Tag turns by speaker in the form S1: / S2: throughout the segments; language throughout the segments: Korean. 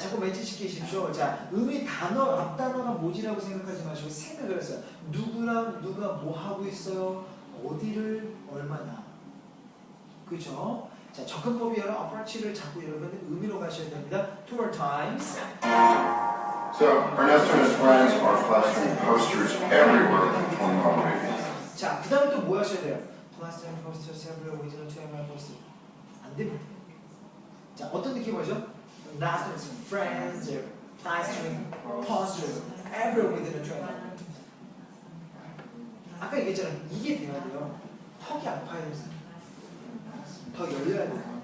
S1: 자꾸 매치시키십시오. 자, 의미 단어, 앞 단어가 뭐지라고 생각하지 마시고 생각을 했어요. 누구랑 누가 뭐 하고 있어요? 어디를 얼마나? 그죠? 자, 접근법이 여러 approach를 자꾸 여러분 의미로 가셔야 됩니다. Two more times.
S2: So Ernesto and his friends are plastering posters everywhere with 21 movies.
S1: 자, 그 다음에 또 뭐 하셔야 돼요? 플라스틱 포스터, 세블, 오리지널, 투에말 포스터. 안 됩니다. 자, 어떤 느낌 오죠? Nothing's friends, plastering, posters, everywhere within a train. 아까 얘기했잖아요. 이게 돼야 돼요. 턱이 아파야 돼요. 더 열려야 돼요.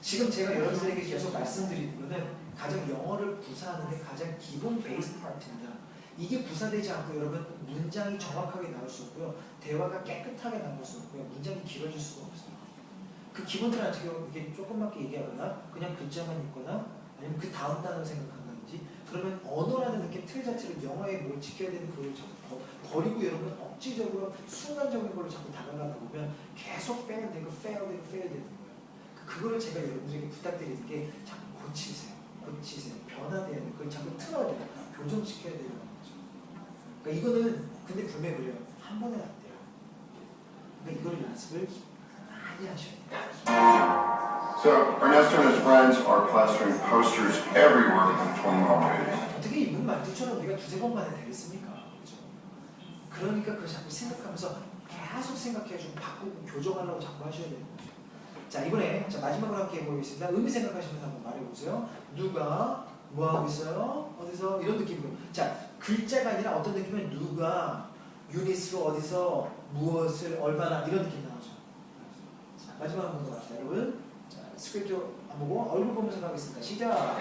S1: 지금 제가 여러분들에게 계속 말씀드리는 거는 가장 영어를 구사하는 데 가장 기본 베이스 파트입니다. 이게 구사되지 않고 여러분 문장이 정확하게 나올 수 없고요. 대화가 깨끗하게 나올 수 없고요. 문장이 길어질 수가 없어요. 그 기본들 같은 경우 이게 조그맣게 얘기하거나 그냥 글자만 읽거나 아니면 그 다음 단어 생각한다든지 그러면 언어라는 느낌 틀 자체를 영어에 뭘 지켜야 되는 그걸 자꾸 버- 버리고 여러분 억지적으로 순간적인 걸로 자꾸 다가가다 보면 계속 fail 되고 fail 되고 fail 되는 거예요. 그- 그거를 제가 여러분들에게 부탁드리는 게 자꾸 고치세요. 고치세요. 변화돼야 돼요. 그걸 자꾸 틀어야 돼요. 교정시켜야 되는 거죠. 그러니까 이거는 근데 분명히 그래요. 한 번에 안 돼요. 그러니까 이걸 연습을 많이 하셔야 돼요.
S2: So Ernesto and his friends are plastering posters everywhere with 21 movies.
S1: 어떻게 이분 말투처럼 우리가 두세 번 만에 되겠습니까? 그죠? 그러니까 그걸 자꾸 생각하면서 계속 생각해주고 바꾸고 교정하려고 자꾸 하셔야 되는. 자 이번에 자 마지막으로 함께 해보겠습니다. 의미 생각하시면서 한번 말해보세요. 누가 뭐 하고 있어요? 어디서 이런 느낌으로. 자 글자가 아니라 어떤 느낌은 누가 유닛으로 어디서 무엇을 얼마나 이런 느낌 나오죠. 자 마지막 한번 더 갑시다, 여러분. 자 스크립트 안 보고 얼굴 보면서 가겠습니다. 시작.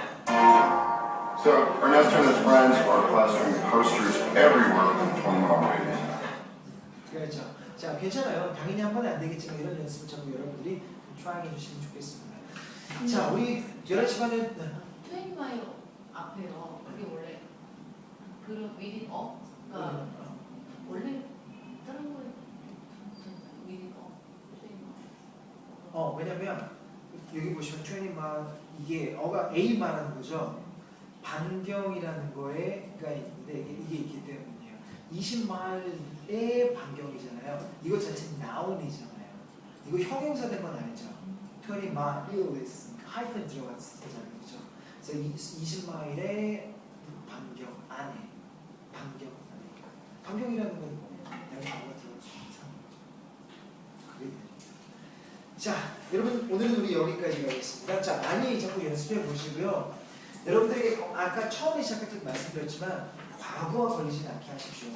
S2: So Ernesto and his friends are plastering posters everywhere with 21 movies.
S1: 그렇죠. 자, 괜찮아요. 당연히 한 번에 안 되겠지만 이런 연습을 자꾸 여러분들이 try 해주시면 좋겠습니다. 자, 우리 11시간은
S3: 트웬마일 앞에요. 그게 원래 그런 위린 업가 원래 다른 거에 위린 업 트웬마일.
S1: 어, 왜냐면 여기 보시면 트레이닝만 이게 어가 A 말하는 거죠. 반경이라는 거에가 있는데 이게, 있기 때문이에요. 20마일의 반경이잖아요. 이거 자체는 나온이잖아요. 이거 형용사 된건 아니죠. 20 miles 하이픈 들어갔잖아요. 그죠? 그래서 20마일의 반경 안에 반경 안에 반경이라는 건 뭐? 내가 바보가 들어가서 이상한 거죠. 그게 돼요. 자, 여러분 오늘은 우리 여기까지 가겠습니다. 자, 많이 자꾸 연습해 보시고요. 여러분들에게 아까 처음에 시작할 때 말씀드렸지만 과거와 걸리지 않게 하십시오.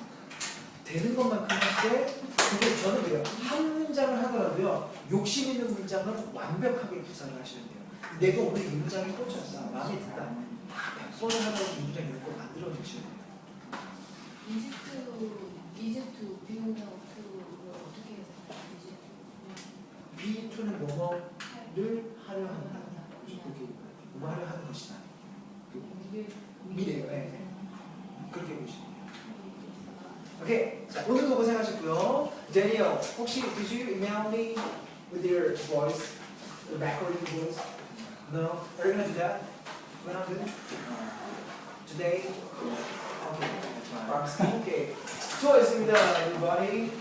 S1: 되는 것만큼 할때 근데 저는 그래요. 한 문장을 하더라도요. 욕심 있는 문장은 완벽하게 구사를 하셔야 돼요. 내가 오늘 이 문장에 꽂혔다. 마음에 든다. 다 100번을 하다가 이 문장 거 만들어 주셔야 돼요.
S3: 이집트 이집트 비용량 그걸 어떻게 해서
S1: B2는 뭐뭐를 하려 한다. 그렇게 뭐뭐 하려 하는 것이다.
S3: 미래
S1: 미래요. 네. 그렇게 보시면 돼요. 오케이. 자, 오늘도 고생하셨고요. Daniel, 혹시 did you email me with your voice, the recording voice? No? Are you gonna do that? When I'm good? Today? Okay. Okay. 수고하셨습니다, everybody.